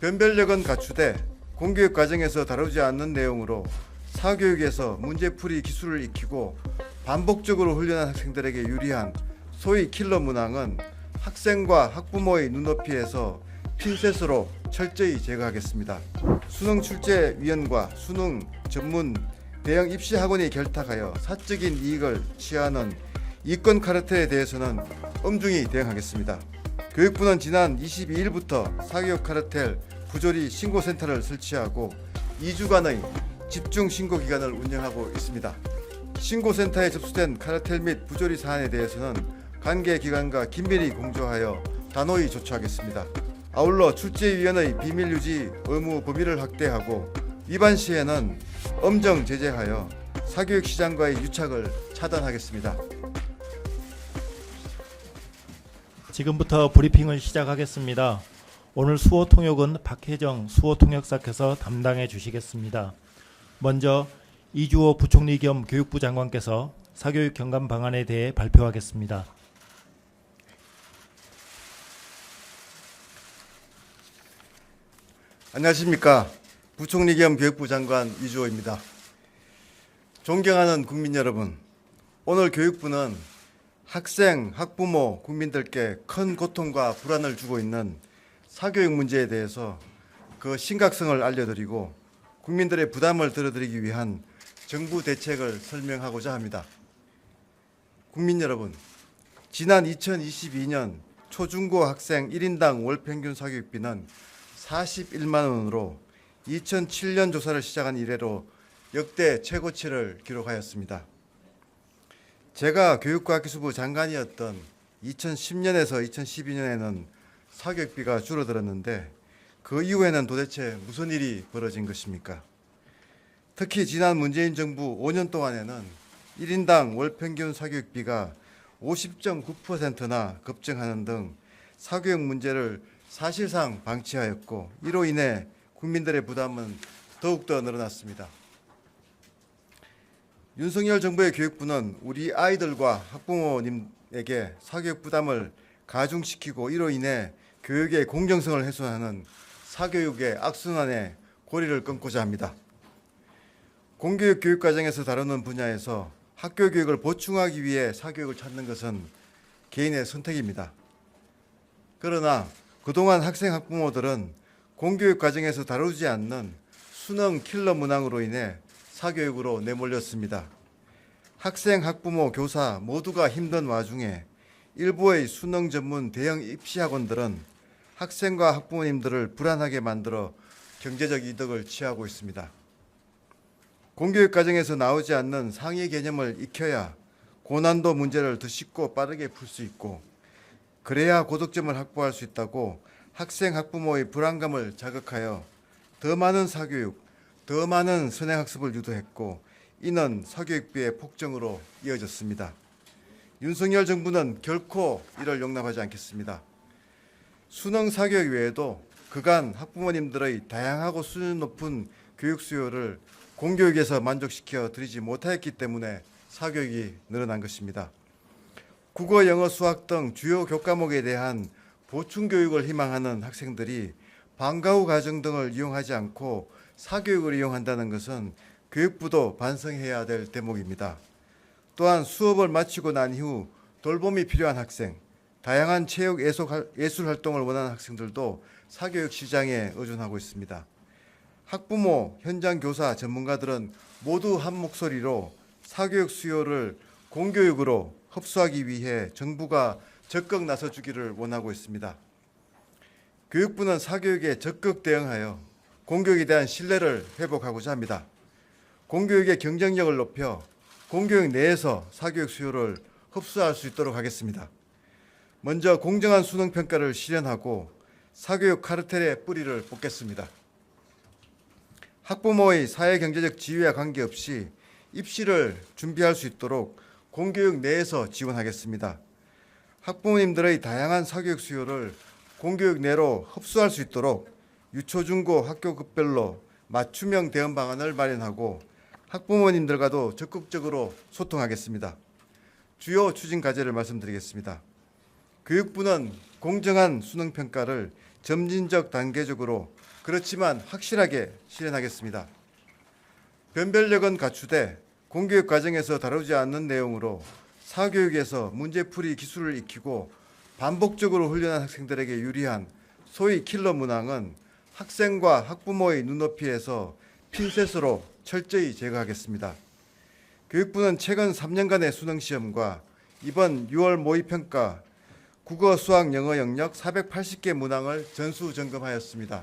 변별력은 갖추되 공교육 과정에서 다루지 않는 내용으로 사교육에서 문제풀이 기술을 익히고 반복적으로 훈련한 학생들에게 유리한 소위 킬러 문항은 학생과 학부모의 눈높이에서 핀셋으로 철저히 제거하겠습니다. 수능 출제위원과 수능 전문 대형 입시 학원이 결탁하여 사적인 이익을 취하는 이권 카르텔에 대해서는 엄중히 대응하겠습니다. 교육부는 지난 22일부터 사교육 카르텔 부조리 신고센터를 설치하고 2주간의 집중 신고 기간을 운영하고 있습니다. 신고센터에 접수된 카르텔 및 부조리 사안에 대해서는 관계 기관과 긴밀히 공조하여 단호히 조처하겠습니다. 아울러 출제위원의 비밀 유지 의무 범위를 확대하고 위반 시에는 엄정 제재하여 사교육 시장과의 유착을 차단하겠습니다. 지금부터 브리핑을 시작하겠습니다. 오늘 수호 통역은 박혜정 수호 통역사께서 담당해 주시겠습니다. 먼저 이주호 부총리 겸 교육부 장관께서 사교육 경감 방안에 대해 발표하겠습니다. 안녕하십니까. 부총리 겸 교육부 장관 이주호입니다. 존경하는 국민 여러분, 오늘 교육부는 학생, 학부모, 국민들께 큰 고통과 불안을 주고 있는 사교육 문제에 대해서 그 심각성을 알려드리고 국민들의 부담을 덜어드리기 위한 정부 대책을 설명하고자 합니다. 국민 여러분, 지난 2022년 초중고 학생 1인당 월 평균 사교육비는 41만 원으로 2007년 조사를 시작한 이래로 역대 최고치를 기록하였습니다. 제가 교육과학기술부 장관이었던 2010년에서 2012년에는 사교육비가 줄어들었는데 그 이후에는 도대체 무슨 일이 벌어진 것입니까? 특히 지난 문재인 정부 5년 동안에는 1인당 월 평균 사교육비가 50.9%나 급증하는 등 사교육 문제를 사실상 방치하였고 이로 인해 국민들의 부담은 더욱더 늘어났습니다. 윤석열 정부의 교육부는 우리 아이들과 학부모님에게 사교육 부담을 가중시키고 이로 인해 교육의 공정성을 훼손하는 사교육의 악순환에 고리를 끊고자 합니다. 공교육 교육 과정에서 다루는 분야에서 학교 교육을 보충하기 위해 사교육을 찾는 것은 개인의 선택입니다. 그러나 그동안 학생 학부모들은 공교육 과정에서 다루지 않는 수능 킬러 문항으로 인해 사교육으로 내몰렸습니다. 학생, 학부모, 교사 모두가 힘든 와중에 일부의 수능 전문 대형 입시 학원들은 학생과 학부모님들을 불안하게 만들어 경제적 이득을 취하고 있습니다. 공교육 과정에서 나오지 않는 상위 개념을 익혀야 고난도 문제를 더 쉽고 빠르게 풀 수 있고 그래야 고득점을 확보할 수 있다고 학생 학부모의 불안감을 자극하여 더 많은 사교육, 더 많은 선행학습을 유도했고 이는 사교육비의 폭증으로 이어졌습니다. 윤석열 정부는 결코 이를 용납하지 않겠습니다. 수능 사교육 외에도 그간 학부모님들의 다양하고 수준 높은 교육 수요를 공교육에서 만족시켜 드리지 못하였기 때문에 사교육이 늘어난 것입니다. 국어, 영어, 수학 등 주요 교과목에 대한 보충 교육을 희망하는 학생들이 방과 후 과정 등을 이용하지 않고 사교육을 이용한다는 것은 교육부도 반성해야 될 대목입니다. 또한 수업을 마치고 난 이후 돌봄이 필요한 학생, 다양한 체육 예술 활동을 원하는 학생들도 사교육 시장에 의존하고 있습니다. 학부모, 현장 교사, 전문가들은 모두 한 목소리로 사교육 수요를 공교육으로 흡수하기 위해 정부가 적극 나서주기를 원하고 있습니다. 교육부는 사교육에 적극 대응하여 공교육에 대한 신뢰를 회복하고자 합니다. 공교육의 경쟁력을 높여 공교육 내에서 사교육 수요를 흡수할 수 있도록 하겠습니다. 먼저 공정한 수능 평가를 실현하고 사교육 카르텔의 뿌리를 뽑겠습니다. 학부모의 사회 경제적 지위와 관계없이 입시를 준비할 수 있도록 공교육 내에서 지원하겠습니다. 학부모님들의 다양한 사교육 수요를 공교육 내로 흡수할 수 있도록 유초중고 학교급별로 맞춤형 대응 방안을 마련하고 학부모님들과도 적극적으로 소통하겠습니다. 주요 추진 과제를 말씀드리겠습니다. 교육부는 공정한 수능 평가를 점진적 단계적으로 그렇지만 확실하게 실현하겠습니다. 변별력은 갖추되 공교육 과정에서 다루지 않는 내용으로 사교육에서 문제풀이 기술을 익히고 반복적으로 훈련한 학생들에게 유리한 소위 킬러 문항은 학생과 학부모의 눈높이에서 핀셋으로 철저히 제거하겠습니다. 교육부는 최근 3년간의 수능 시험과 이번 6월 모의평가 국어, 수학, 영어 영역 480개 문항을 전수 점검하였습니다.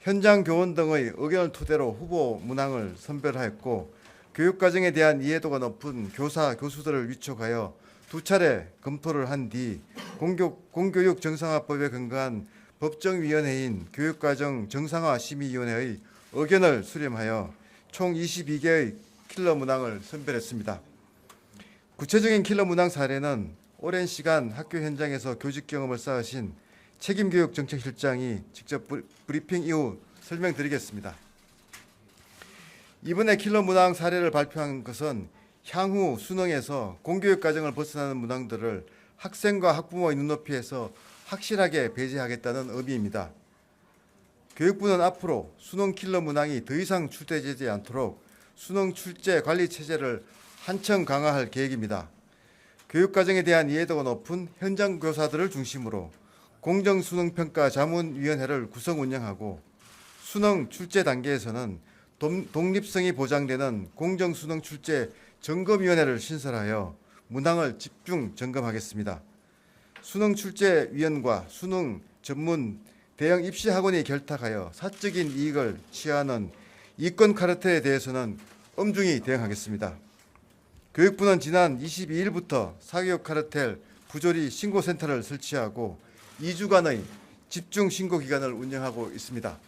현장 교원 등의 의견을 토대로 후보 문항을 선별하였고 교육 과정에 대한 이해도가 높은 교사, 교수들을 위촉하여 두 차례 검토를 한 뒤 공교, 공교육 정상화법에 근거한 법정위원회인 교육과정 정상화 심의위원회의 의견을 수렴하여 총 22개의 킬러 문항을 선별했습니다. 구체적인 킬러 문항 사례는 오랜 시간 학교 현장에서 교직 경험을 쌓으신 책임교육 정책실장이 직접 브- 브리핑 이후 설명드리겠습니다. 이번에 킬러 문항 사례를 발표한 것은 향후 수능에서 공교육 과정을 벗어나는 문항들을 학생과 학부모의 눈높이에서 확실하게 배제하겠다는 의미입니다. 교육부는 앞으로 수능 킬러 문항이 더 이상 출제되지 않도록 수능 출제 관리 체제를 한층 강화할 계획입니다. 교육 과정에 대한 이해도가 높은 현장 교사들을 중심으로 공정 수능 평가 자문위원회를 구성 운영하고 수능 출제 단계에서는 동- 독립성이 보장되는 공정 수능 출제 점검위원회를 신설하여 문항을 집중 점검하겠습니다. 수능 출제위원과 수능 전문 대형 입시 학원이 결탁하여 사적인 이익을 취하는 이권 카르텔에 대해서는 엄중히 대응하겠습니다. 교육부는 지난 22일부터 사교육 카르텔 부조리 신고센터를 설치하고 2주간의 집중 신고 기간을 운영하고 있습니다.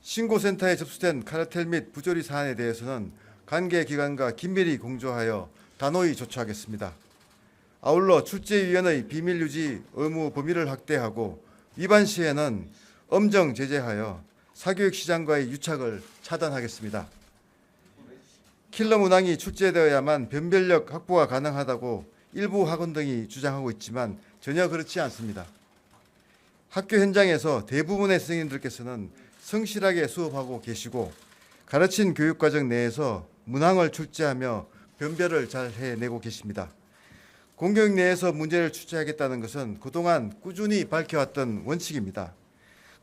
신고센터에 접수된 카르텔 및 부조리 사안에 대해서는 관계 기관과 긴밀히 공조하여 단호히 조처하겠습니다. 아울러 출제위원의 비밀 유지 의무 범위를 확대하고 위반 시에는 엄정 제재하여 사교육 시장과의 유착을 차단하겠습니다. 킬러 문항이 출제되어야만 변별력 확보가 가능하다고 일부 학원 등이 주장하고 있지만 전혀 그렇지 않습니다. 학교 현장에서 대부분의 선생님들께서는 성실하게 수업하고 계시고 가르친 교육 과정 내에서 문항을 출제하며 변별을 잘 해내고 계십니다. 공교육 내에서 문제를 출제하겠다는 것은 그동안 꾸준히 밝혀왔던 원칙입니다.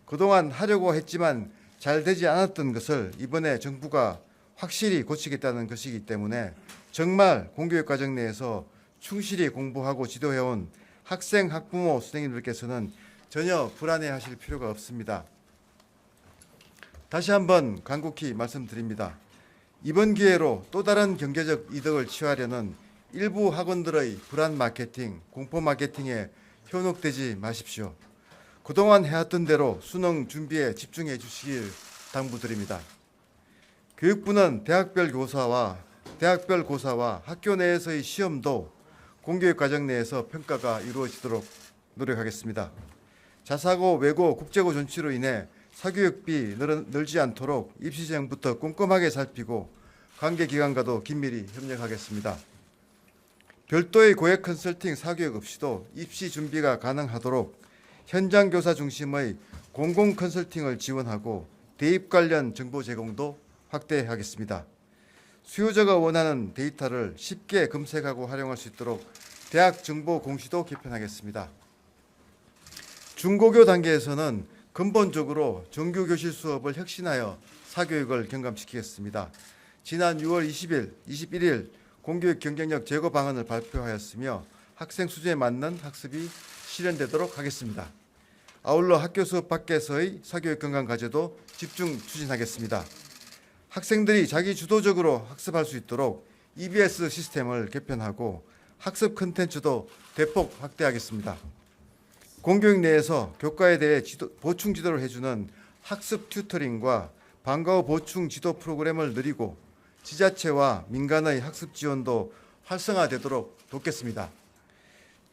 그동안 하려고 했지만 잘 되지 않았던 것을 이번에 정부가 확실히 고치겠다는 것이기 때문에 정말 공교육 과정 내에서 충실히 공부하고 지도해온 학생, 학부모, 선생님들께서는 전혀 불안해하실 필요가 없습니다. 다시 한번 간곡히 말씀드립니다. 이번 기회로 또 다른 경제적 이득을 취하려는 일부 학원들의 불안 마케팅, 공포 마케팅에 현혹되지 마십시오. 그동안 해왔던 대로 수능 준비에 집중해 주시길 당부드립니다. 교육부는 대학별 교사와 대학별 고사와 학교 내에서의 시험도 공교육 과정 내에서 평가가 이루어지도록 노력하겠습니다. 자사고, 외고, 국제고 존치로 인해 사교육비 늘, 늘지 않도록 입시 시행부터 꼼꼼하게 살피고 관계 기관과도 긴밀히 협력하겠습니다. 별도의 고액 컨설팅 사교육 없이도 입시 준비가 가능하도록 현장 교사 중심의 공공 컨설팅을 지원하고 대입 관련 정보 제공도 확대하겠습니다. 수요자가 원하는 데이터를 쉽게 검색하고 활용할 수 있도록 대학 정보 공시도 개편하겠습니다. 중고교 단계에서는 근본적으로 정규 교실 수업을 혁신하여 사교육을 경감시키겠습니다. 지난 6월 20일, 21일 공교육 경쟁력 제고 방안을 발표하였으며 학생 수준에 맞는 학습이 실현되도록 하겠습니다. 아울러 학교 수업 밖에서의 사교육 건강 과제도 집중 추진하겠습니다. 학생들이 자기 주도적으로 학습할 수 있도록 EBS 시스템을 개편하고 학습 컨텐츠도 대폭 확대하겠습니다. 공교육 내에서 교과에 대해 지도, 보충 지도를 해주는 학습 튜터링과 방과 후 보충 지도 프로그램을 늘리고 지자체와 민간의 학습 지원도 활성화되도록 돕겠습니다.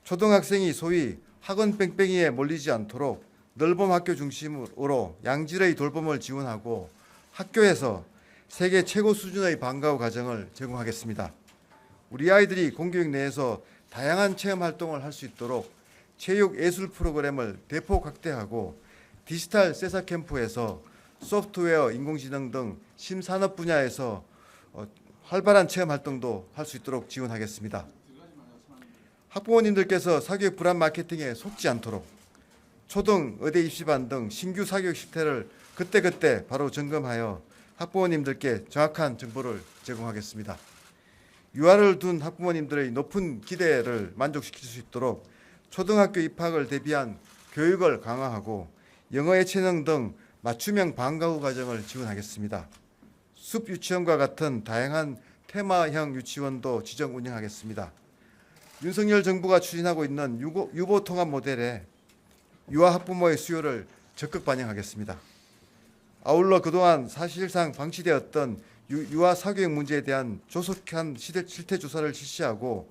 초등학생이 소위 학원 뺑뺑이에 몰리지 않도록 넓은 학교 중심으로 양질의 돌봄을 지원하고 학교에서 세계 최고 수준의 방과 후 과정을 제공하겠습니다. 우리 아이들이 공교육 내에서 다양한 체험 활동을 할 수 있도록 체육 예술 프로그램을 대폭 확대하고 디지털 세사 캠프에서 소프트웨어, 인공지능 등 심산업 분야에서 어, 활발한 체험 활동도 할 수 있도록 지원하겠습니다. 학부모님들께서 사교육 불안 마케팅에 속지 않도록 초등 의대 입시반 등 신규 사교육 실태를 그때그때 바로 점검하여 학부모님들께 정확한 정보를 제공하겠습니다. 유아를 둔 학부모님들의 높은 기대를 만족시킬 수 있도록 초등학교 입학을 대비한 교육을 강화하고 영어 예체능 등 맞춤형 방과후 과정을 지원하겠습니다. 숲 유치원과 같은 다양한 테마형 유치원도 지정 운영하겠습니다. 윤석열 정부가 추진하고 있는 유고, 유보 통합 모델에 유아 학부모의 수요를 적극 반영하겠습니다. 아울러 그동안 사실상 방치되었던 유, 유아 사교육 문제에 대한 조속한 시대, 실태 조사를 실시하고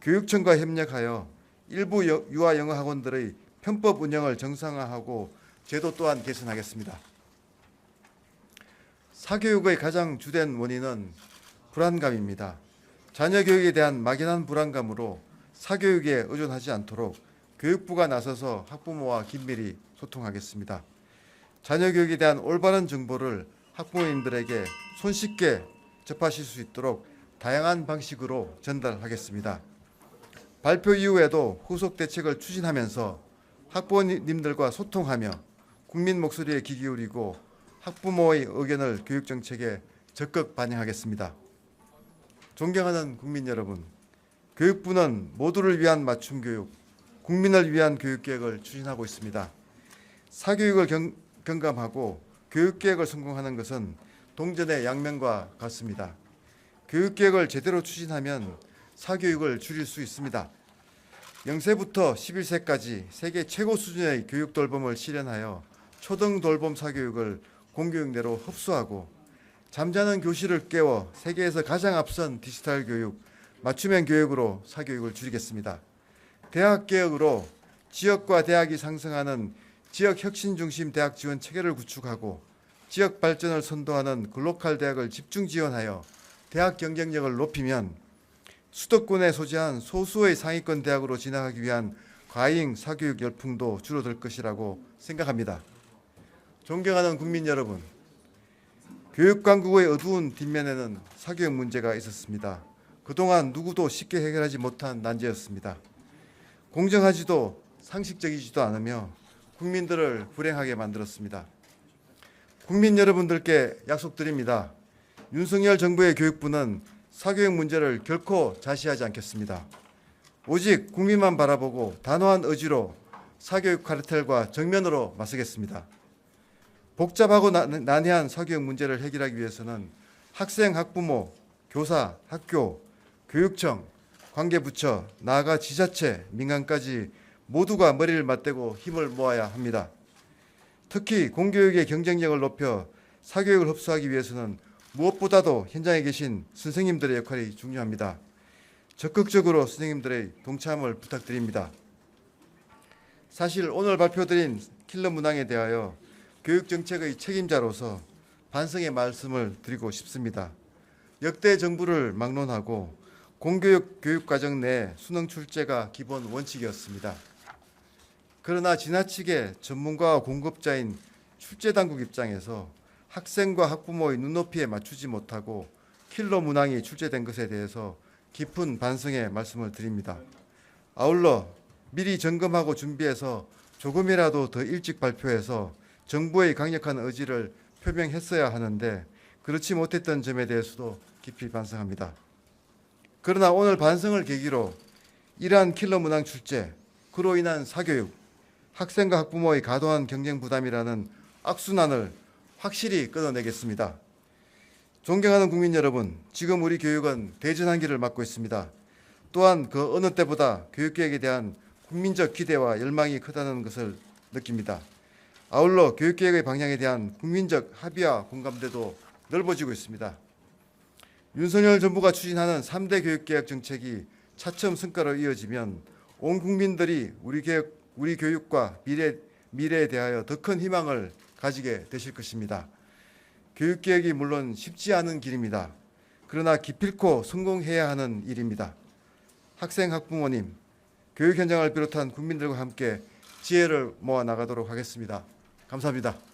교육청과 협력하여 일부 여- 유아 영어 학원들의 편법 운영을 정상화하고 제도 또한 개선하겠습니다. 사교육의 가장 주된 원인은 불안감입니다. 자녀 교육에 대한 막연한 불안감으로 사교육에 의존하지 않도록 교육부가 나서서 학부모와 긴밀히 소통하겠습니다. 자녀 교육에 대한 올바른 정보를 학부모님들에게 손쉽게 접하실 수 있도록 다양한 방식으로 전달하겠습니다. 발표 이후에도 후속 대책을 추진하면서 학부모님들과 소통하며 국민 목소리에 귀 기울이고 학부모의 의견을 교육 정책에 적극 반영하겠습니다. 존경하는 국민 여러분, 교육부는 모두를 위한 맞춤 교육, 국민을 위한 교육 계획을 추진하고 있습니다. 사교육을 경, 경감하고 교육 계획을 성공하는 것은 동전의 양면과 같습니다. 교육 계획을 제대로 추진하면 사교육을 줄일 수 있습니다. 0세부터 11세까지 세계 최고 수준의 교육 돌봄을 실현하여 초등 돌봄 사교육을 공교육 내로 흡수하고 잠자는 교실을 깨워 세계에서 가장 앞선 디지털 교육, 맞춤형 교육으로 사교육을 줄이겠습니다. 대학 개혁으로 지역과 대학이 상승하는 지역 혁신 중심 대학 지원 체계를 구축하고 지역 발전을 선도하는 글로컬 대학을 집중 지원하여 대학 경쟁력을 높이면 수도권에 소재한 소수의 상위권 대학으로 진학하기 위한 과잉 사교육 열풍도 줄어들 것이라고 생각합니다. 존경하는 국민 여러분, 교육 강국의 어두운 뒷면에는 사교육 문제가 있었습니다. 그동안 누구도 쉽게 해결하지 못한 난제였습니다. 공정하지도 상식적이지도 않으며 국민들을 불행하게 만들었습니다. 국민 여러분들께 약속드립니다. 윤석열 정부의 교육부는 사교육 문제를 결코 자시하지 않겠습니다. 오직 국민만 바라보고 단호한 의지로 사교육 카르텔과 정면으로 맞서겠습니다. 복잡하고 난- 난해한 사교육 문제를 해결하기 위해서는 학생, 학부모, 교사, 학교, 교육청, 관계부처, 나아가 지자체, 민간까지 모두가 머리를 맞대고 힘을 모아야 합니다. 특히 공교육의 경쟁력을 높여 사교육을 흡수하기 위해서는 무엇보다도 현장에 계신 선생님들의 역할이 중요합니다. 적극적으로 선생님들의 동참을 부탁드립니다. 사실 오늘 발표드린 킬러 문항에 대하여 교육 정책의 책임자로서 반성의 말씀을 드리고 싶습니다. 역대 정부를 막론하고 공교육 교육 과정 내 수능 출제가 기본 원칙이었습니다. 그러나 지나치게 전문가와 공급자인 출제 당국 입장에서 학생과 학부모의 눈높이에 맞추지 못하고 킬러 문항이 출제된 것에 대해서 깊은 반성의 말씀을 드립니다. 아울러 미리 점검하고 준비해서 조금이라도 더 일찍 발표해서 정부의 강력한 의지를 표명했어야 하는데 그렇지 못했던 점에 대해서도 깊이 반성합니다. 그러나 오늘 반성을 계기로 이러한 킬러 문항 출제, 그로 인한 사교육, 학생과 학부모의 과도한 경쟁 부담이라는 악순환을 확실히 끊어내겠습니다. 존경하는 국민 여러분, 지금 우리 교육은 대전환기를 맞고 있습니다. 또한 그 어느 때보다 교육계획에 대한 국민적 기대와 열망이 크다는 것을 느낍니다. 아울러 교육계획의 방향에 대한 국민적 합의와 공감대도 넓어지고 있습니다. 윤석열 정부가 추진하는 3대 교육개혁 정책이 차츰 성과로 이어지면 온 국민들이 우리 교육, 우리 교육과 미래, 미래에 대하여 더 큰 희망을 가지게 되실 것입니다. 교육개혁이 물론 쉽지 않은 길입니다. 그러나 기필코 성공해야 하는 일입니다. 학생, 학부모님, 교육 현장을 비롯한 국민들과 함께 지혜를 모아 나가도록 하겠습니다. 감사합니다.